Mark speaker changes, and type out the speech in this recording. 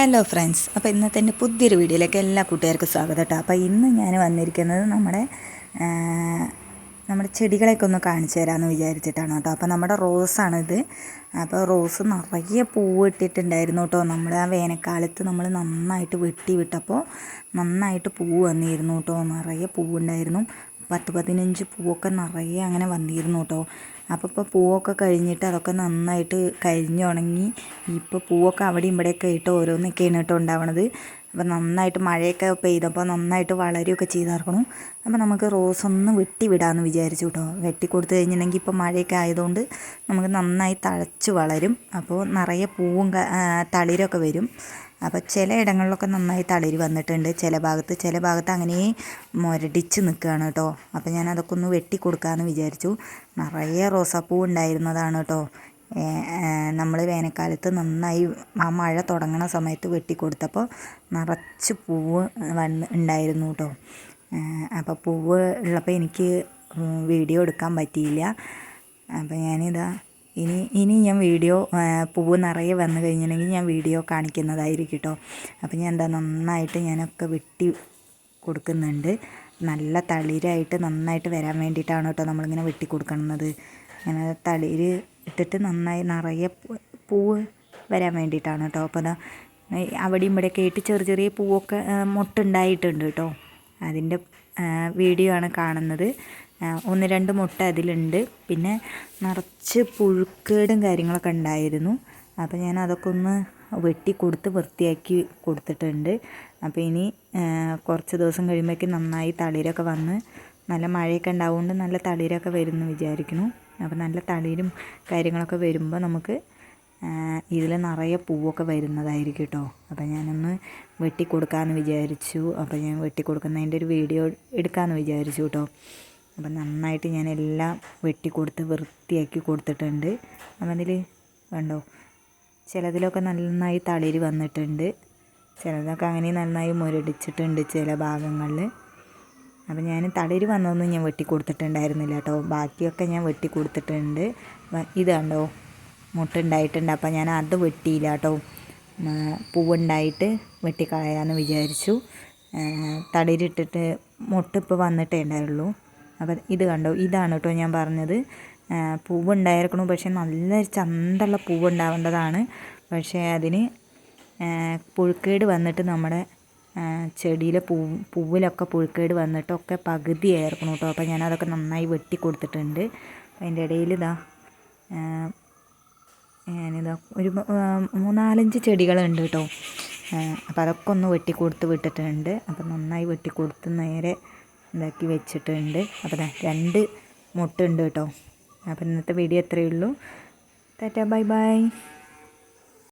Speaker 1: Hello friends അപ്പോൾ ഇന്നത്തെ എന്റെ പുതിയൊരു വീഡിയോയിലേക്ക് എല്ലാ കൂട്ടുകാർക്കും സ്വാഗതം കേട്ടോ. അപ്പോൾ ഇന്ന് ഞാൻ വന്നിരിക്കുന്നത് നമ്മുടെ നമ്മുടെ ചെടികളെയൊക്കെ ഒന്ന് കാണിച്ചു തരാമെന്ന് വിചാരിച്ചിട്ടാണ് കേട്ടോ. അപ്പോൾ നമ്മുടെ റോസാണിത്. അപ്പോൾ റോസ് നിറയെ പൂവിട്ടിട്ടുണ്ടായിരുന്നു കേട്ടോ. നമ്മൾ ആ വേനൽക്കാലത്ത് നമ്മൾ നന്നായിട്ട് വെട്ടി വിട്ടപ്പോൾ നന്നായിട്ട് പൂവ് വന്നിരുന്നു കേട്ടോ. നിറയെ പൂവുണ്ടായിരുന്നു. പത്ത് പതിനഞ്ച് പൂവൊക്കെ നിറയെ അങ്ങനെ വന്നിരുന്നു കേട്ടോ. അപ്പോൾ ഇപ്പോൾ പൂവൊക്കെ കഴിഞ്ഞിട്ട് അതൊക്കെ നന്നായിട്ട് കരിഞ്ഞുണങ്ങി ഇപ്പോൾ പൂവൊക്കെ അവിടെയും ഇവിടെയൊക്കെ ആയിട്ട് ഓരോന്നൊക്കെയാണ് കേട്ടോ ഉണ്ടാവണത്. അപ്പോൾ നന്നായിട്ട് മഴയൊക്കെ പെയ്തപ്പോൾ നന്നായിട്ട് വളരുകയൊക്കെ ചെയ്താർക്കണം. അപ്പോൾ നമുക്ക് റോസ് ഒന്ന് വെട്ടി വിടാമെന്ന് വിചാരിച്ചു കേട്ടോ. വെട്ടി കൊടുത്തു കഴിഞ്ഞിട്ടുണ്ടെങ്കിൽ ഇപ്പോൾ മഴയൊക്കെ ആയതുകൊണ്ട് നമുക്ക് നന്നായി തഴച്ച് വളരും. അപ്പോൾ നിറയെ പൂവും തളിരൊക്കെ വരും. അപ്പോൾ ചില ഇടങ്ങളിലൊക്കെ നന്നായി തളിര് വന്നിട്ടുണ്ട്. ചില ഭാഗത്ത് ചില ഭാഗത്ത് അങ്ങനെ മുരടിച്ച് നിൽക്കുകയാണ് കേട്ടോ. അപ്പോൾ ഞാൻ അതൊക്കെ ഒന്ന് വെട്ടി കൊടുക്കാമെന്ന് വിചാരിച്ചു. നിറയെ റോസാപ്പൂ ഉണ്ടായിരുന്നതാണ് കേട്ടോ. നമ്മൾ വേനൽക്കാലത്ത് നന്നായി ആ മഴ തുടങ്ങണ സമയത്ത് വെട്ടിക്കൊടുത്തപ്പോൾ നിറച്ച് പൂവ് വന്ന് ഉണ്ടായിരുന്നു കേട്ടോ അപ്പോൾ പൂവ് ഉള്ളപ്പോൾ എനിക്ക് വീഡിയോ എടുക്കാൻ പറ്റിയില്ല. അപ്പോൾ ഞാനിതാ ഇനി ഇനി ഞാൻ വീഡിയോ പൂവ് നിറയെ വന്നു കഴിഞ്ഞിട്ടുണ്ടെങ്കിൽ ഞാൻ വീഡിയോ കാണിക്കുന്നതായിരിക്കും കേട്ടോ അപ്പോൾ ഞാൻ എന്താ നന്നായിട്ട് ഞാനൊക്കെ വെട്ടി കൊടുക്കുന്നുണ്ട്. നല്ല തളിരായിട്ട് നന്നായിട്ട് വരാൻ വേണ്ടിയിട്ടാണ് കേട്ടോ നമ്മളിങ്ങനെ വെട്ടി കൊടുക്കുന്നത് അങ്ങനെ തളിര് ഇട്ടിട്ട് നന്നായി നിറയെ പൂവ് വരാൻ വേണ്ടിയിട്ടാണ് കേട്ടോ. അപ്പോൾ അവിടെയും ഇവിടെയൊക്കെ ആയിട്ട് ചെറിയ ചെറിയ പൂവൊക്കെ മൊട്ടുണ്ടായിട്ടുണ്ട് കേട്ടോ. അതിന്റെ വീഡിയോ ആണ് കാണുന്നത്. ഒന്ന് രണ്ട് മുട്ട അതിലുണ്ട്. പിന്നെ നിറച്ച് പുഴുക്കേടും കാര്യങ്ങളൊക്കെ ഉണ്ടായിരുന്നു. അപ്പോൾ ഞാൻ അതൊക്കെ ഒന്ന് വെട്ടി കൊടുത്ത് വൃത്തിയാക്കി കൊടുത്തിട്ടുണ്ട്. അപ്പോൾ ഇനി കുറച്ച് ദിവസം കഴിയുമ്പോഴേക്കും നന്നായി തളിരൊക്കെ വന്ന് നല്ല മഴയൊക്കെ ഉണ്ടാവുകൊണ്ട് നല്ല തളിരൊക്കെ വരുമെന്ന് വിചാരിക്കുന്നു. അപ്പോൾ നല്ല തളിരും കാര്യങ്ങളൊക്കെ വരുമ്പോൾ നമുക്ക് ഇതിൽ നിറയെ പൂവൊക്കെ വരുന്നതായിരിക്കും കേട്ടോ. അപ്പോൾ ഞാനൊന്ന് വെട്ടി കൊടുക്കാമെന്ന് വിചാരിച്ചു. അപ്പോൾ ഞാൻ വെട്ടി കൊടുക്കുന്നതിന്റെ ഒരു വീഡിയോ എടുക്കാമെന്ന് വിചാരിച്ചു കേട്ടോ. അപ്പം നന്നായിട്ട് ഞാൻ എല്ലാം വെട്ടി കൊടുത്ത് വൃത്തിയാക്കി കൊടുത്തിട്ടുണ്ട്. അപ്പം അതിൽ കണ്ടോ ചിലതിലൊക്കെ നന്നായി തളിര് വന്നിട്ടുണ്ട്. ചിലതൊക്കെ അങ്ങനെ നന്നായി മുരടിച്ചിട്ടുണ്ട് ചില ഭാഗങ്ങളിൽ. അപ്പം ഞാൻ തളിര് വന്നതൊന്നും ഞാൻ വെട്ടി കൊടുത്തിട്ടുണ്ടായിരുന്നില്ല കേട്ടോ. ബാക്കിയൊക്കെ ഞാൻ വെട്ടി കൊടുത്തിട്ടുണ്ട് ഇത് കണ്ടോ? മുട്ടുണ്ടായിട്ടുണ്ട്. അപ്പം ഞാൻ അത് വെട്ടിയില്ല കേട്ടോ. പൂവുണ്ടായിട്ട് വെട്ടിക്കളയാമെന്ന് വിചാരിച്ചു. തളിരിട്ടിട്ട് മുട്ട ഇപ്പോൾ വന്നിട്ടേ ഉണ്ടായുള്ളൂ. അപ്പം ഇത് കണ്ടോ? ഇതാണ് കേട്ടോ ഞാൻ പറഞ്ഞത്. പൂവുണ്ടായിരിക്കണു. പക്ഷേ നല്ല ചന്തമുള്ള പൂവുണ്ടാവേണ്ടതാണ്. പക്ഷേ അതിന് പുഴുക്കേട് വന്നിട്ട് നമ്മുടെ ചെടിയിലെ പൂ പൂവിലൊക്കെ പുഴുക്കേട് വന്നിട്ടൊക്കെ പകുതി ആയിരിക്കണം കേട്ടോ അപ്പോൾ ഞാനതൊക്കെ നന്നായി വെട്ടി കൊടുത്തിട്ടുണ്ട്. അതിന്റെ ഇടയിൽ ഇതാ ഞാനിതാ ഒരു മൂന്നാലഞ്ച് ചെടികളുണ്ട് കേട്ടോ അപ്പോൾ അതൊക്കെ ഒന്ന് വെട്ടി കൊടുത്ത് വിട്ടിട്ടുണ്ട്. അപ്പോൾ നന്നായി വെട്ടി കൊടുത്ത് നേരെ ഇതാക്കി വെച്ചിട്ടുണ്ട്. അപ്പോൾ രണ്ട് മുട്ടുണ്ട് കേട്ടോ അപ്പോൾ ഇന്നത്തെ വീഡിയോ എത്രയേ ഉള്ളൂ. Tata bye bye.